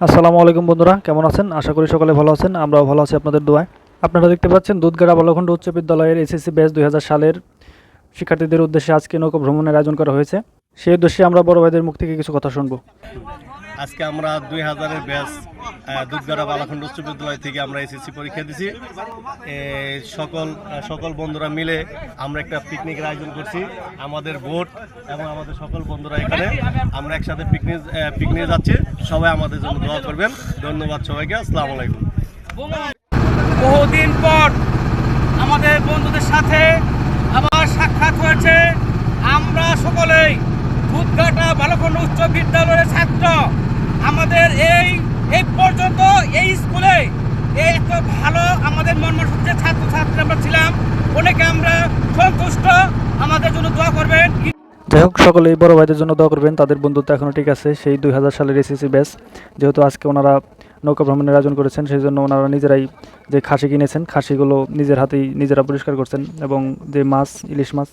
আসসালামু আলাইকুম বন্ধুরা, কেমন আছেন? আশা করি সকলে ভালো আছেন, আমরাও ভালো আছি আপনাদের দোয়ায়। আপনারা দেখতে পাচ্ছেন দুধগাড়া বালখণ্ড উচ্চ বিদ্যালয়ের এসএসসি ব্যাচ দুই হাজার সালের শিক্ষার্থীদের উদ্দেশ্যে আজকে নৌকা ভ্রমণের আয়োজন করা হয়েছে। সেই উদ্দেশ্যে আমরা বড় ভাইদের মুখ থেকে কিছু কথা শুনব। আজকে আমরা দুই হাজারের ব্যাচ দুধগাড়া বালাখণ্ড উচ্চ বিদ্যালয় থেকে আমরা এসএসসি পরীক্ষা দিছি। সকল সকল বন্ধুরা মিলে আমরা একটা পিকনিকের আয়োজন করছি। আমাদের বোট এবং আমাদের সকল বন্ধুরা এখানে আমরা একসাথে পিকনিক পিকনিকে যাচ্ছি। সবাই আমাদের জন্য দোয়া করবেন। ধন্যবাদ সবাইকে। আসসালামু আলাইকুম। বহুদিন পর আমাদের বন্ধুদের সাথে আবার সাক্ষাৎ হয়েছে। আমরা সকলেই দুধঘাটা বালকন্ড উচ্চ বিদ্যালয়ের ছাত্র। আমাদের এই এই পর্যন্ত এই স্কুলে এই এত ভালো আমাদের মন যে ছাত্র ছাত্রী আমরা ছিলাম অনেকে আমরা সন্তুষ্ট। আমাদের জন্য দোয়া করবেন। যাই হোক, সকলেই বড় ভাইদের জন্য দোয়া করবেন। তাদের বন্ধুত্ব এখনও ঠিক আছে। সেই দুই হাজার সালের এসএসসি ব্যাচ, যেহেতু আজকে ওনারা নৌকা ভ্রমণের আয়োজন করেছেন, সেই জন্য ওনারা নিজেরাই যে খাসি কিনেছেন, খাসিগুলো নিজের হাতেই নিজেরা পরিষ্কার করছেন এবং যে মাছ, ইলিশ মাছ,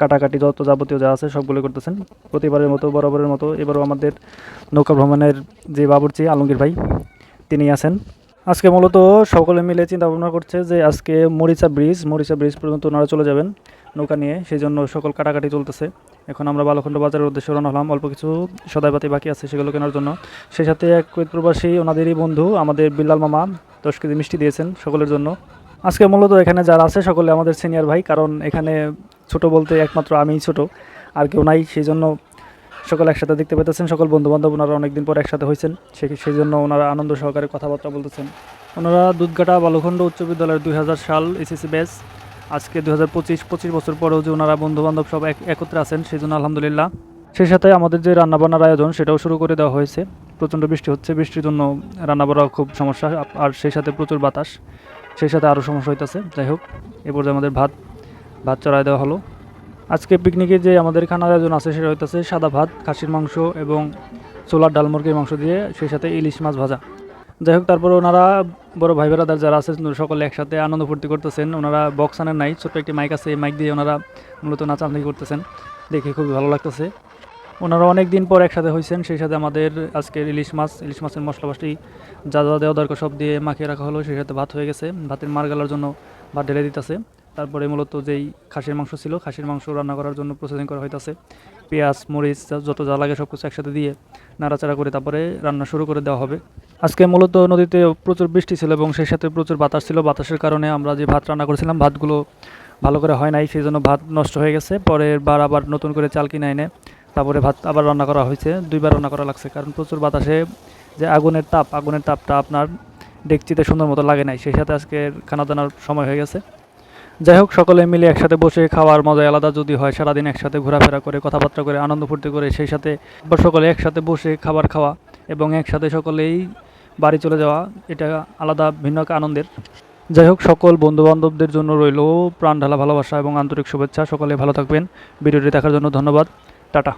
কাটাকাটি যত যাবতীয় যা আছে সবগুলো করতেছেন। প্রতিবারের মতো, বরাবরের মতো এবারও আমাদের নৌকা ভ্রমণের যে বাবুর্চি, আলমগীর ভাই তিনি আছেন। আজকে মূলত সকলে মিলে চিন্তা ভাবনা করছে যে আজকে মরিচা ব্রিজ মরিচা ব্রিজ পর্যন্ত ওনারা চলে যাবেন নৌকা নিয়ে সেই জন্য সকল কাটাকাটি চলতেছে। এখন আমরা বালখণ্ড বাজারের উদ্দেশ্যে রওনা হলাম, অল্প কিছু সদাইপাতি বাকি আছে সেগুলো কেনার জন্য। সেই সাথে এক প্রবাসী, ওনাদেরই বন্ধু, আমাদের বিল্লাল মামা, দশ কেজি মিষ্টি দিয়েছেন সকলের জন্য। আজকে মূলত এখানে যারা আছে সকলে আমাদের সিনিয়র ভাই, কারণ এখানে ছোট বলতে একমাত্র আমিই ছোট, আর কেউ নাই সেই জন্য সকল একসাথে দেখতে পেতেছেন, সকল বন্ধু বান্ধব ওনারা অনেকদিন পর একসাথে হয়েছেন সেই জন্য ওনারা আনন্দ সহকারে কথাবার্তা বলতেছেন। ওনারা দুধঘাটা বালুখণ্ড উচ্চ বিদ্যালয়ের দুই হাজার সাল এসএসসি ব্যাচ, আজকে দুই হাজার পঁচিশ পঁচিশ বছর পরেও যে ওনারা বন্ধু বান্ধব সব এক একত্রে আছেন, সেই জন্য আলহামদুলিল্লাহ। সেই সাথে আমাদের যে রান্নাবান্নার আয়োজন, সেটাও শুরু করে দেওয়া হয়েছে। প্রচণ্ড বৃষ্টি হচ্ছে, বৃষ্টির জন্য রান্নাবান্না খুব সমস্যা, আর সেই সাথে প্রচুর বাতাস, সেই সাথে আরও সমস্যা হইতেছে। যাই হোক, এ পর্যায়ে আমাদের ভাত ভাত চড়াই দেওয়া হলো। আজকে পিকনিকে যে আমাদের খানার আয়োজন আছে, সেটা হইতেছে সাদা ভাত, খাসির মাংস এবং ছোলার ডাল মুরগির মাংস দিয়ে সেই সাথে ইলিশ মাছ ভাজা। যাই হোক, তারপর ওনারা বড় ভাই বেড়াদার যারা আছে সকলে একসাথে আনন্দ ফুর্তি করতেছেন। ওনারা বক্স আনেন নাই, ছোট্ট একটি মাইক আছে, এই মাইক দিয়ে ওনারা মূলত নাচানাচি করতেছেন। দেখে খুবই ভালো লাগতেছে। ওনারা অনেক দিন পর একসাথে হয়েছেন সেই সাথে আমাদের আজকের ইলিশ মাছ, ইলিশ মাছের মশলা মশলি যা যা দেওয়া দরকার সব দিয়ে মাখিয়ে রাখা হলো, সেই সাথে ভাত হয়ে গেছে। ভাতের মার গালার জন্য ভাত ঢেলে দিতেছে। তারপরে মূলত যেই খাসির মাংস ছিল, খাসির মাংস রান্না করার জন্য প্রসেসিং করা হইতাছে। পেঁয়াজ, মরিচ যত যা লাগে সব কিছু একসাথে দিয়ে নাড়াচাড়া করে তারপরে রান্না শুরু করে দেওয়া হবে। আজকে মূলত নদীতে প্রচুর বৃষ্টি ছিল এবং সেই সাথে প্রচুর বাতাস ছিল। বাতাসের কারণে আমরা যে ভাত রান্না করেছিলাম, ভাতগুলো ভালো করে হয় নাই, সেই জন্য ভাত নষ্ট হয়ে গেছে। পরের বার আবার নতুন করে চাল কিনে এনে তারপরে ভাত আবার রান্না করা হয়েছে। দুইবার রান্না করা লাগছে, কারণ প্রচুর বাতাসে যে আগুনের তাপ, আগুনের তাপটা আপনার ডেকচিতে সুন্দর মতো লাগে নাই। সেই সাথে আজকে খানা দানার সময় হয়ে গেছে। যাই হোক, সকলে মিলে একসাথে বসে খাওয়ার মজা আলাদা। যদি হয়, সারাদিন একসাথে ঘোরাফেরা করে, কথাবার্তা করে, আনন্দ ফুর্তি করে, সেই সাথে সকলে একসাথে বসে খাবার খাওয়া এবং একসাথে সকলেই বাড়ি চলে যাওয়া, এটা আলাদা ভিন্ন আনন্দের। যাই হোক, সকল বন্ধুবান্ধবদের জন্য রইল প্রাণ ঢালা ভালোবাসা এবং আন্তরিক শুভেচ্ছা। সকলে ভালো থাকবেন। ভিডিওটি দেখার জন্য ধন্যবাদ। টাটা।